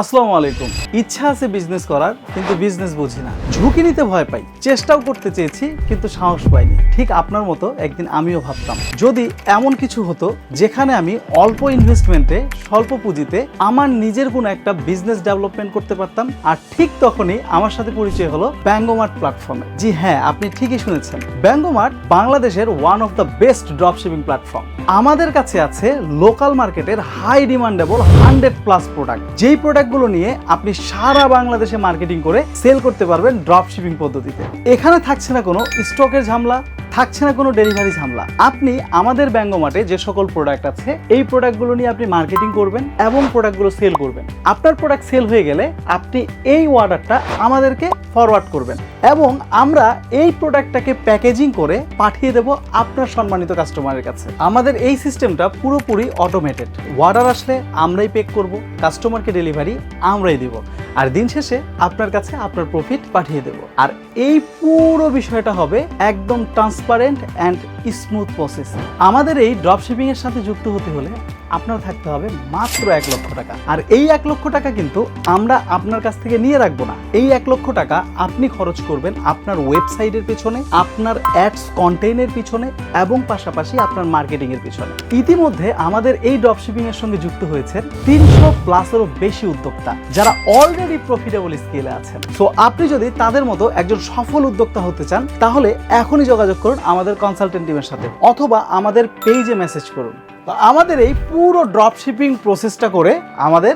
আসসালামু আলাইকুম। ইচ্ছা আছে বিজনেস করার, কিন্তু বিজনেস বুঝি না। ঝুঁকি নিতে ভয় পাই। চেষ্টাও করতে চেয়েছি, কিন্তু সাহস পাইনি। ঠিক আপনার মতো একদিন আমিও ভাবতাম। যদি এমন কিছু হতো, যেখানে আমি অল্প ইনভেস্টমেন্টে স্বল্প পুঁজিতে আমার নিজের কোনো একটা বিজনেস ডেভেলপমেন্ট করতে পারতাম, আর ঠিক তখনই আমার সাথে পরিচয় হলো ব্যাঙ্গোমার্ট প্ল্যাটফর্মে জি হ্যাঁ আপনি ঠিকই শুনেছেন। ব্যাঙ্গোমার্ট বাংলাদেশের one of the best drop shipping platform আমাদের কাছে আছে লোকাল মার্কেটের high demandable hundred plus product যেই প্রোডাক্টগুলো নিয়ে আপনি সারা বাংলাদেশে মার্কেটিং করে সেল করতে পারবেন ড্রপ শিপিং পদ্ধতিতে। এখানে থাকছে না কোনো স্টকের ঝামেলা থাকছে না কোনো ডেলিভারি ঝামেলা। আপনি আমাদের ব্যাঙ্গোমার্টে যে সকল প্রোডাক্ট আছে, এই প্রোডাক্টগুলো নিয়ে আপনি মার্কেটিং করবেন এবং প্রোডাক্টগুলো সেল করবেন। আপনার প্রোডাক্ট সেল হয়ে গেলে আপনি এই অর্ডারটা আমাদেরকে ফরওয়ার্ড করবেন এবং আমরা এই প্রোডাক্টটাকে প্যাকেজিং করে পাঠিয়ে দেব আপনার সম্মানিত কাস্টমারের কাছে। আমাদের এই সিস্টেমটা পুরোপুরি অটোমেটেড অর্ডার আসলে আমরাই পেক করব কাস্টমারকে ডেলিভারি আমরাই দিব। আর দিন শেষে আপনার কাছে আপনার প্রফিট পাঠিয়ে দেব। আর এই পুরো বিষয়টা হবে একদম ট্রান্সপারেন্ট অ্যান্ড স্মুথ প্রসেস আমাদের এই ড্রপ শিপিং এর সাথে যুক্ত হতে হলে আপনার থাকতে হবে মাত্র এক লক্ষ টাকা। আর এই এক লক্ষ টাকা কিন্তু আমরা আপনার কাছ থেকে নিয়ে রাখব না। এই এক লক্ষ টাকা আপনি খরচ করবেন আপনার ওয়েবসাইটের পিছনে, আপনার অ্যাডস কন্টেন্টের পিছনে এবং পাশাপাশি আপনার মার্কেটিং এর পিছনে। ইতিমধ্যে আমাদের এই ড্রপ শিপিং এর সঙ্গে যুক্ত হয়েছে তিনশো প্লাসেরও বেশি উদ্যোক্তা। যারা অলরেডি প্রফিটেবল স্কেলে আছেন। সো আপনি যদি তাদের মতো একজন সফল উদ্যোক্তা হতে চান তাহলে এখনই যোগাযোগ করুন আমাদের কনসালটেন্ট টিমের সাথে অথবা আমাদের পেজে মেসেজ করুন। তো আমাদের এই পুরো ড্রপ শিপিং প্রসেসটা করে আমাদের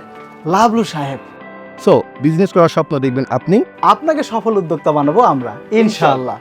লাভলু সাহেব। সো বিজনেস করার স্বপ্ন দেখবেন আপনি। আপনাকে সফল উদ্যোক্তা বানাবো আমরা ইনশাআল্লাহ।